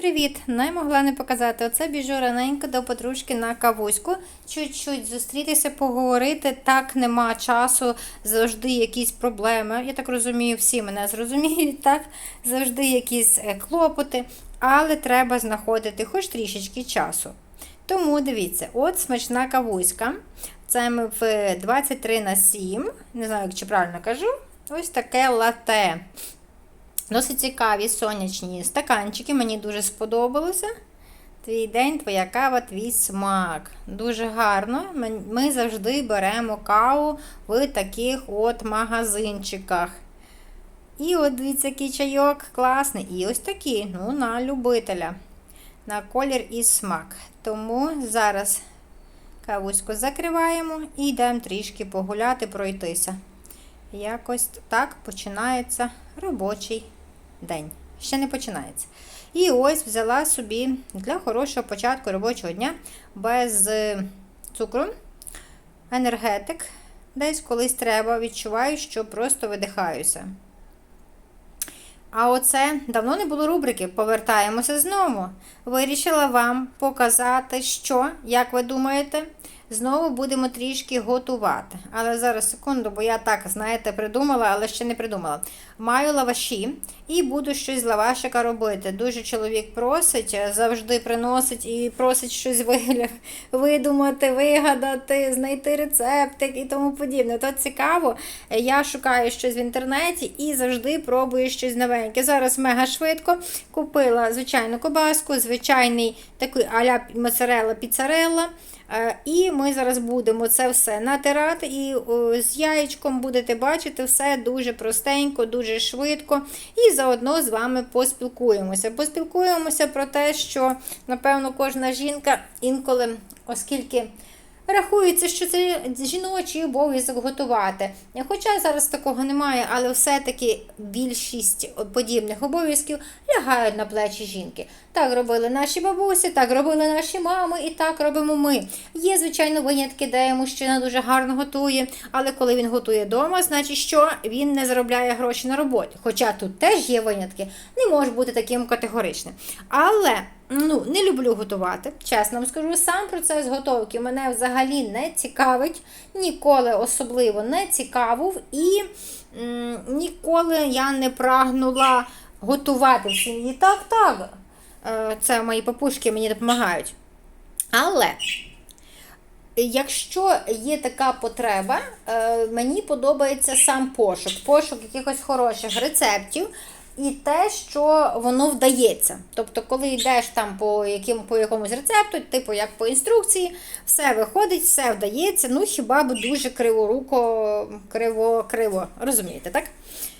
привіт! Не могла не показати. Оце біжу раненько до подружки на кавуську. Чуть-чуть зустрітися, поговорити. Так нема часу, завжди якісь проблеми. Я так розумію, всі мене зрозуміють, так? Завжди якісь е, клопоти, але треба знаходити хоч трішечки часу. Тому дивіться, от смачна кавуська. Це ми в 23 на 7. Не знаю, чи правильно кажу. Ось таке лате. Досить цікаві сонячні стаканчики, мені дуже сподобалося. Твій день, твоя кава, твій смак. Дуже гарно. Ми завжди беремо каву в таких от магазинчиках. І от дивіться, який чайок класний. І ось такий, ну, на любителя. На колір і смак. Тому зараз кавуську закриваємо і йдемо трішки погуляти, пройтися. Якось так починається робочий день. Ще не починається. І ось взяла собі для хорошого початку робочого дня без е, цукру, енергетик. Десь колись треба, відчуваю, що просто видихаюся. А оце давно не було рубрики. Повертаємося знову. Вирішила вам показати, що, як ви думаєте, знову будемо трішки готувати. Але зараз секунду, бо я так, знаєте, придумала, але ще не придумала. Маю лаваші і буду щось з лавашика робити. Дуже чоловік просить, завжди приносить і просить щось видумати, вигадати, знайти рецептик і тому подібне. То цікаво. Я шукаю щось в інтернеті і завжди пробую щось новеньке. Зараз мега швидко купила звичайну кобаску, звичайний такий аля моцарелла піцарелла. Е, І ми зараз будемо це все натирати, і з яєчком будете бачити все дуже простенько, дуже швидко. І заодно з вами поспілкуємося. Поспілкуємося про те, що, напевно, кожна жінка інколи, оскільки. Рахується, що це жіночий обов'язок готувати. Хоча зараз такого немає, але все-таки більшість подібних обов'язків лягають на плечі жінки. Так робили наші бабусі, так робили наші мами і так робимо ми. Є, звичайно, винятки, де мужчина дуже гарно готує, але коли він готує вдома, значить, що він не заробляє гроші на роботі. Хоча тут теж є винятки, не може бути таким категоричним. Але ну, не люблю готувати. Чесно вам скажу, сам процес готовки мене взагалі не цікавить, ніколи особливо не цікавив і м, ніколи я не прагнула готувати в сім'ї. Так, так. Е, Це мої папушки мені допомагають. Але Якщо є така потреба, е, мені подобається сам пошук, пошук якихось хороших рецептів і те, що воно вдається. Тобто, коли йдеш там по яким, по якомусь рецепту, типу як по інструкції, все виходить, все вдається. Ну хіба б дуже криворуко, криво, криво, розумієте, так?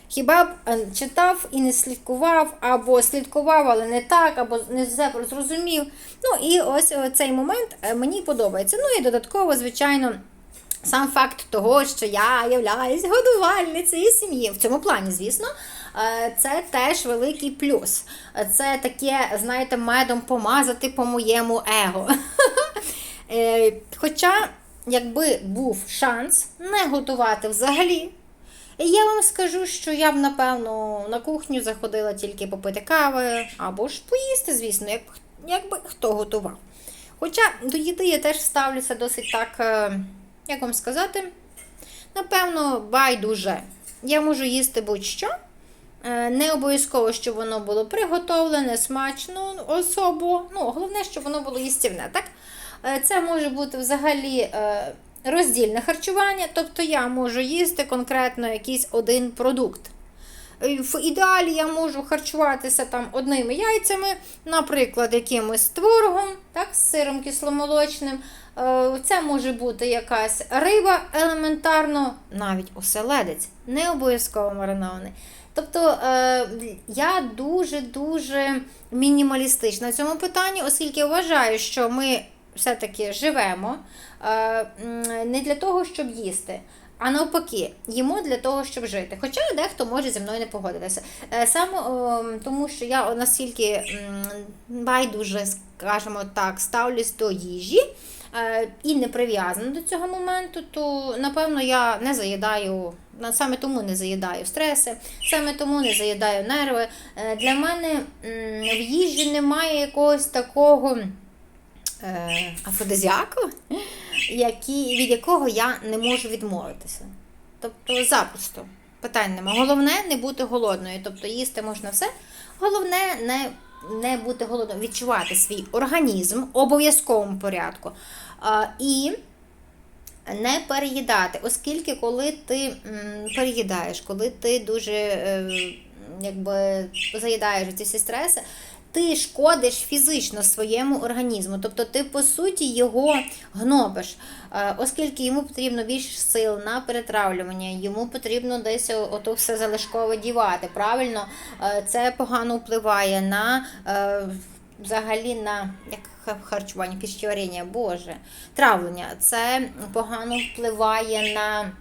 Хіба б е, читав і не слідкував, або слідкував, але не так, або не все зрозумів. Ну і ось е, цей момент е, мені подобається. Ну і додатково, звичайно, сам факт того, що я являюсь годувальницею сім'ї. В цьому плані, звісно, це теж великий плюс. Е, Це таке, знаєте, медом помазати по моєму его. Е, Хоча, якби був шанс не готувати взагалі. Я вам скажу, що я б, напевно, на кухню заходила тільки попити кави, або ж поїсти, звісно, як, якби хто готував. Хоча до їди я теж ставлюся досить так, е, як вам сказати, напевно, байдуже. Я можу їсти будь-що. Е, Не обов'язково, щоб воно було приготовлене, смачно, особо. Ну, головне, щоб воно було їстівне, так? Е, Це може бути взагалі е, роздільне харчування, тобто я можу їсти конкретно якийсь один продукт. В ідеалі я можу харчуватися там одними яйцями, наприклад, якимось творогом, так, з сиром кисломолочним. Це може бути якась риба елементарно, навіть оселедець, не обов'язково маринований. Тобто е, я дуже-дуже мінімалістична в цьому питанні, оскільки вважаю, що ми все-таки живемо е, не для того, щоб їсти. А навпаки, їмо для того, щоб жити. Хоча дехто може зі мною не погодитися. Е, Саме тому, що я наскільки байдуже, скажімо так, ставлюсь до їжі, і не прив'язана до цього моменту, то напевно я не заїдаю. Саме тому не заїдаю стреси, саме тому не заїдаю нерви. Е, Для мене в їжі немає якогось такого е, афродизіаку, від якого я не можу відмовитися. Тобто запросто. Питань нема. Головне не бути голодною. Тобто їсти можна все. Головне не, не бути голодним, відчувати свій організм в обов'язковому порядку. І не переїдати, оскільки коли ти переїдаєш, коли ти дуже е, якби заїдаєш ці всі стреси, ти шкодиш фізично своєму організму, тобто ти по суті його гнобиш, Е, оскільки йому потрібно більше сил на перетравлювання, йому потрібно десь ото все залишкове дівати. Правильно, Е, це погано впливає на е, взагалі на як харчування, пищеварення, боже, травлення. Це погано впливає на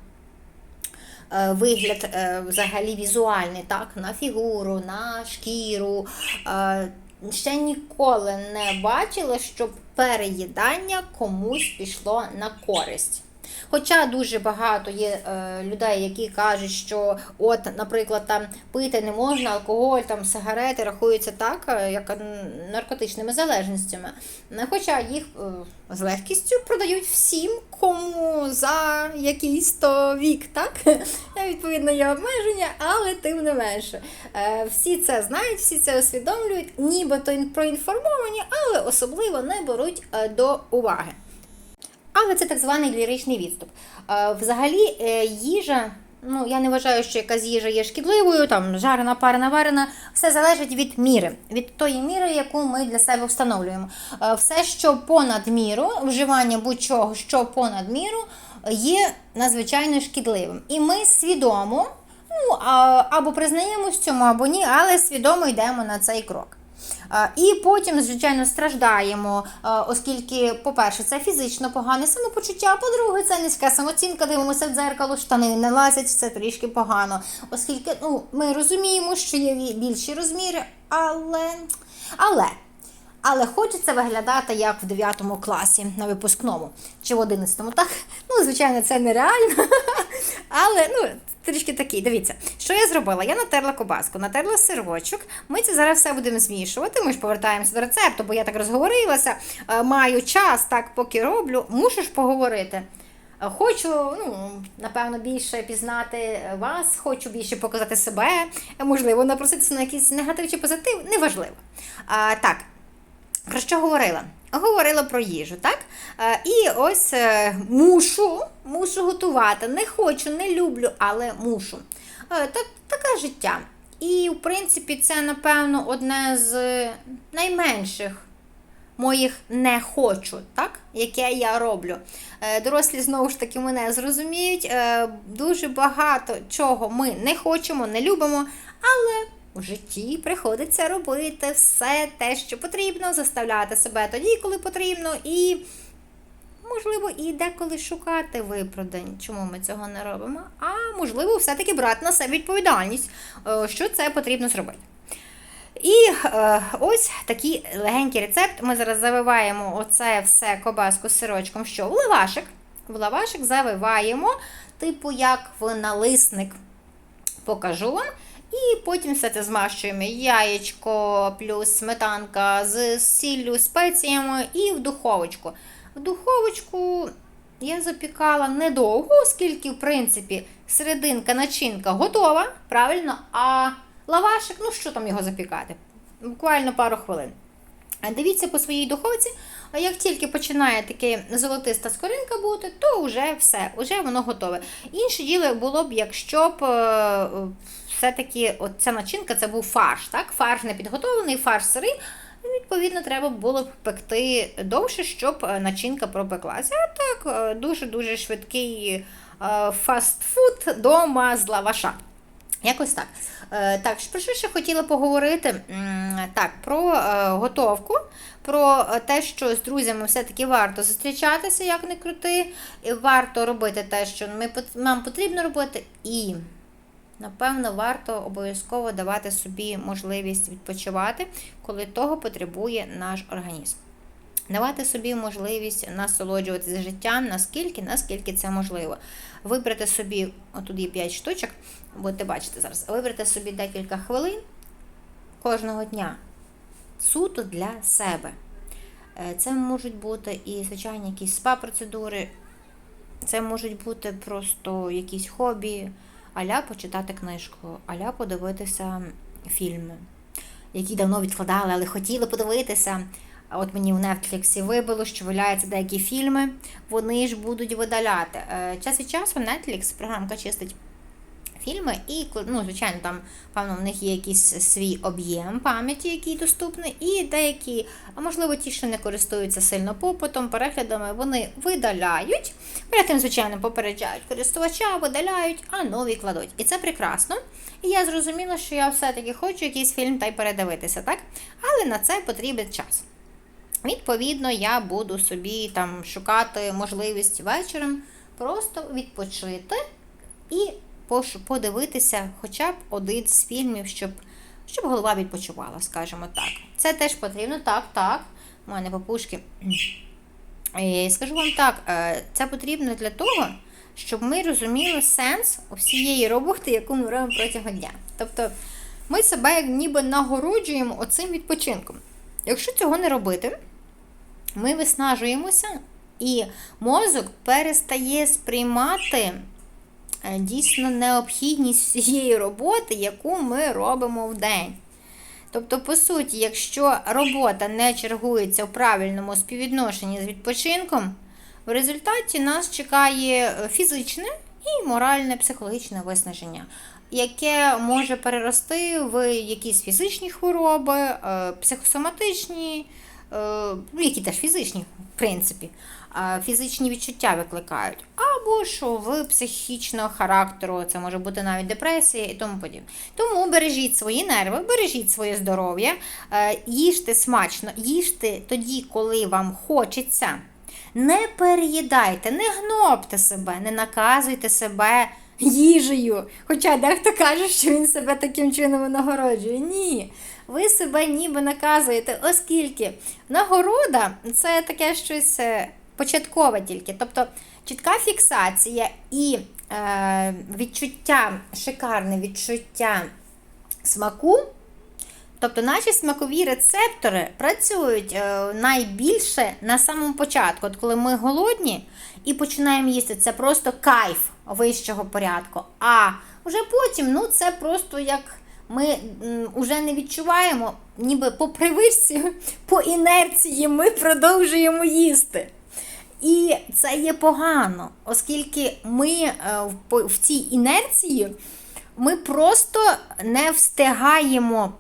вигляд е, взагалі візуальний, так, на фігуру, на шкіру. Е, Ще ніколи не бачила, щоб переїдання комусь пішло на користь. Хоча дуже багато є е, людей, які кажуть, що от, наприклад, там пити не можна, алкоголь, там сигарети рахуються так, е, як наркотичними залежностями. Е, Хоча їх з легкістю продають всім, кому за якийсь то вік, так? Відповідно, є обмеження, але тим не менше. Всі це знають, всі це усвідомлюють, нібито ін- проінформовані, але особливо не беруть до уваги. Але це так званий ліричний відступ. Е, Взагалі, е, їжа, ну я не вважаю, що якась їжа є шкідливою, там жарена, парена, варена. Все залежить від міри, від тої міри, яку ми для себе встановлюємо. Е, Все, що понад міру, вживання будь-чого, що понад міру, є надзвичайно шкідливим. І ми свідомо, ну або признаємось цьому, або ні, але свідомо йдемо на цей крок. А, І потім, звичайно, страждаємо, оскільки, по-перше, це фізично погане самопочуття, а по-друге, це низька самооцінка, дивимося в дзеркало, штани не лазять, це трішки погано. Оскільки ну, ми розуміємо, що є більші розміри, але. але. Але хочеться виглядати як в 9 класі на випускному чи в 11, так? Ну, звичайно, це нереально. Але ну, трішки такий. Дивіться, що я зробила? Я натерла кобаску, натерла сирочок. Ми це зараз все будемо змішувати. Ми ж повертаємося до рецепту, бо я так розговорилася. Е, Маю час, так поки роблю. Мушу ж поговорити. Е, Хочу, ну, напевно, більше пізнати вас, хочу більше показати себе, е, можливо, напроситися на якийсь негатив чи позитив, неважливо. А, так, про що говорила? Говорила про їжу, так? Е, І ось е, мушу, мушу готувати. Не хочу, не люблю, але мушу. Е, Так, таке життя. І, в принципі, це, напевно, одне з найменших моїх не хочу, так? яке я роблю. Е, Дорослі знову ж таки мене зрозуміють. Е, Дуже багато чого ми не хочемо, не любимо, але в житті приходиться робити все те, що потрібно, заставляти себе тоді, коли потрібно, і, можливо, і деколи шукати виправдань, чому ми цього не робимо, а можливо, все-таки брати на себе відповідальність, е, що це потрібно зробити. І е, ось такий легенький рецепт. Ми зараз завиваємо оце все кобаску з сирочком, що в лавашик. В лавашик завиваємо, типу як в налисник. Покажу вам. І потім все це змащуємо яєчко плюс сметанка з сіллю, спеціями і в духовочку. Духовочку я запікала недовго, оскільки, в принципі, серединка начинка готова, правильно, а лавашик, ну що там його запікати? Буквально пару хвилин. Дивіться по своїй духовці, а як тільки починає таке золотиста скоринка бути, то вже все, вже воно готове. Інше діло було б, якщо б е, все-таки ця начинка це був фарш. так? Фарш не підготовлений, фарш сирий. І, Відповідно, треба було б пекти довше, щоб е, начинка пропеклася. А так, е, дуже-дуже швидкий е, фастфуд дома з лаваша. Якось так. Так, про що ще хотіла поговорити? Так, про готовку, про те, що з друзями все-таки варто зустрічатися, як не крути, варто робити те, що ми, нам потрібно робити, і, напевно, варто обов'язково давати собі можливість відпочивати, коли того потребує наш організм. Давати собі можливість насолоджуватися життям, наскільки, наскільки це можливо. Вибрати собі, отут є 5 штучок, будете бачити зараз, вибрати собі декілька хвилин кожного дня суто для себе. Е, Це можуть бути і, звичайно, якісь спа-процедури, це можуть бути просто якісь хобі, аля почитати книжку, аля подивитися фільми, які давно відкладали, але хотіли подивитися. От мені в Netflix вибило, що валяються деякі фільми, вони ж будуть видаляти. Е, Час від часу Netflix, програмка чистить фільми, і ну, звичайно, там певно в них є якийсь свій об'єм пам'яті, який доступний, і деякі, а можливо, ті, що не користуються сильно попитом, переглядами, вони видаляють. Перед тим, звичайно, попереджають користувача, видаляють, а нові кладуть. І це прекрасно. І я зрозуміла, що я все-таки хочу якийсь фільм та й передивитися, так? Але на це потрібен час. Відповідно, я буду собі там шукати можливість вечором просто відпочити і подивитися хоча б один з фільмів, щоб, щоб голова відпочивала, скажімо так. Це теж потрібно, так, так. У мене папушки. Е, Скажу вам так, е, це потрібно для того, щоб ми розуміли сенс всієї роботи, яку ми робимо протягом дня. Тобто ми себе ніби нагороджуємо оцим відпочинком. Якщо цього не робити, ми виснажуємося, і мозок перестає сприймати дійсно необхідність всієї роботи, яку ми робимо в день. Тобто, по суті, якщо робота не чергується в правильному співвідношенні з відпочинком, в результаті нас чекає е, фізичне і моральне психологічне виснаження, яке може перерости в якісь фізичні хвороби, е, психосоматичні, е, ну, які теж фізичні, в принципі, фізичні відчуття викликають, або що в психічного характеру, це може бути навіть депресія і тому подібне. Тому бережіть свої нерви, бережіть своє здоров'я, е, їжте смачно, їжте тоді, коли вам хочеться. Не переїдайте, не гнобте себе, не наказуйте себе їжею. Хоча дехто каже, що він себе таким чином винагороджує. Ні. Ви себе ніби наказуєте, оскільки нагорода це таке щось початкове тільки. Тобто чітка фіксація і е, відчуття, шикарне відчуття смаку. Тобто наші смакові рецептори працюють е, найбільше на самому початку, от коли ми голодні і починаємо їсти, це просто кайф вищого порядку. А вже потім, ну це просто як ми м, уже не відчуваємо, ніби по привичці, по інерції ми продовжуємо їсти. І це є погано, оскільки ми е, в, цій інерції ми просто не встигаємо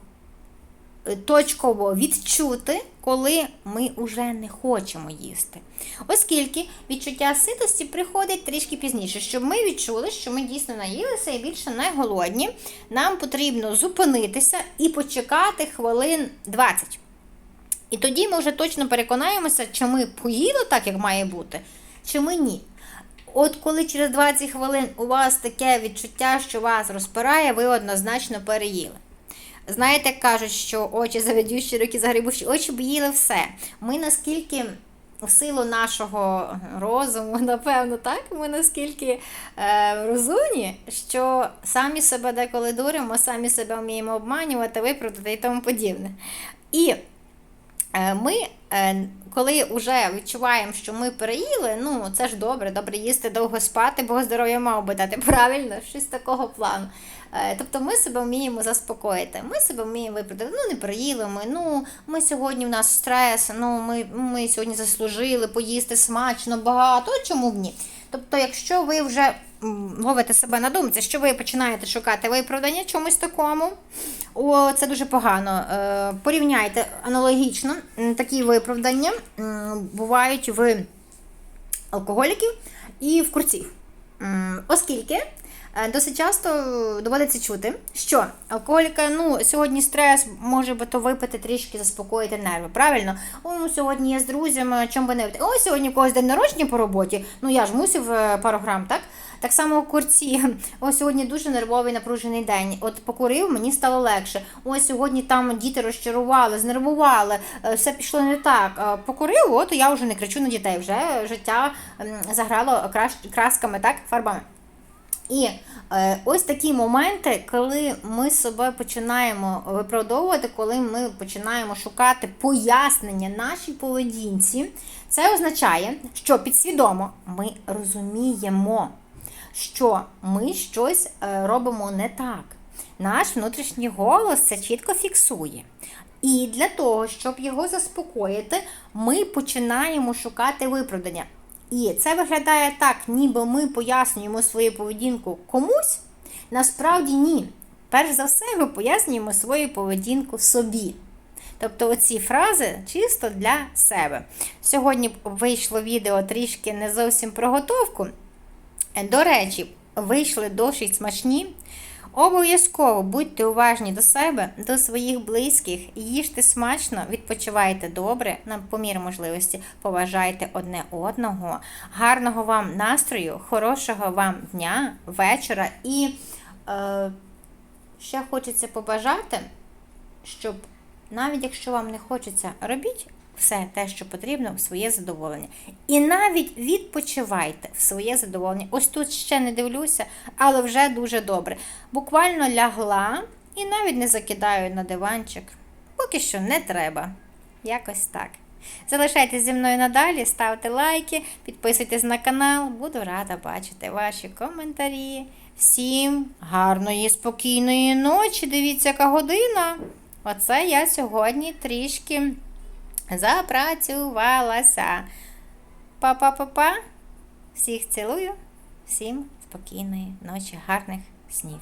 е, точково відчути, коли ми вже не хочемо їсти. Оскільки відчуття ситості приходить трішки пізніше, щоб ми відчули, що ми дійсно наїлися і більше не голодні, нам потрібно зупинитися і почекати хвилин 20. І тоді ми вже точно переконаємося, чи ми поїли так, як має бути, чи ми ні. От коли через 20 хвилин у вас таке відчуття, що вас розпирає, ви однозначно переїли. Знаєте, кажуть, що очі заведющі, руки загрібущі, очі б їли все. Ми наскільки в силу нашого розуму, напевно, так, ми наскільки е, розумні, що самі себе деколи дуримо, самі себе вміємо обманювати, виправдати і тому подібне. І Ми, е, коли вже відчуваємо, що ми переїли, ну це ж добре, добре їсти, довго спати, бо здоров'я мав би дати правильно, щось такого плану. Е, Тобто ми себе вміємо заспокоїти, ми себе вміємо виправдати. Ну, не переїли ми, ну ми сьогодні в нас стрес, ну ми, ми сьогодні заслужили поїсти смачно, багато, чому б ні? Тобто, якщо ви вже ловите себе на думці, що ви починаєте шукати виправдання чомусь такому, о, це дуже погано. Е, порівняйте аналогічно такі виправдання бувають в алкоголіків і в курців. Оскільки Досить часто доводиться чути, що алкоголіка, ну, сьогодні стрес, може би то випити трішки заспокоїти нерви. Правильно? О, сьогодні я з друзями, чому би не випити? О, сьогодні в когось день народження по роботі. Ну я ж мусив е, пару грам, так? Так само у курці. О, сьогодні дуже нервовий напружений день. От покурив, мені стало легше. О, сьогодні там діти розчарували, знервували, е, все пішло не так. Е, Покурив, от я вже не кричу на дітей, вже життя заграло красками, так, фарбами. І е, ось такі моменти, коли ми себе починаємо виправдовувати, коли ми починаємо шукати пояснення нашій поведінці, це означає, що підсвідомо ми розуміємо, що ми щось е, робимо не так. Наш внутрішній голос це чітко фіксує. І для того, щоб його заспокоїти, ми починаємо шукати виправдання. І це виглядає так, ніби ми пояснюємо свою поведінку комусь. Насправді ні. Перш за все, ми пояснюємо свою поведінку собі. Тобто оці фрази чисто для себе. Сьогодні вийшло відео трішки не зовсім про готовку. До речі, вийшли досить смачні. Обов'язково будьте уважні до себе, до своїх близьких, їжте смачно, відпочивайте добре, на помір можливості, поважайте одне одного, гарного вам настрою, хорошого вам дня, вечора. І е, ще хочеться побажати, щоб навіть якщо вам не хочеться, робіть все те, що потрібно, в своє задоволення. І навіть відпочивайте в своє задоволення. Ось тут ще не дивлюся, але вже дуже добре. Буквально лягла і навіть не закидаю на диванчик. Поки що не треба. Якось так. Залишайтесь зі мною надалі, ставте лайки, підписуйтесь на канал. Буду рада бачити ваші коментарі. Всім гарної, спокійної ночі. Дивіться, яка година. Оце я сьогодні трішки запрацювалася. Па-па-па-па. Всіх цілую, всім спокійної ночі, гарних снів.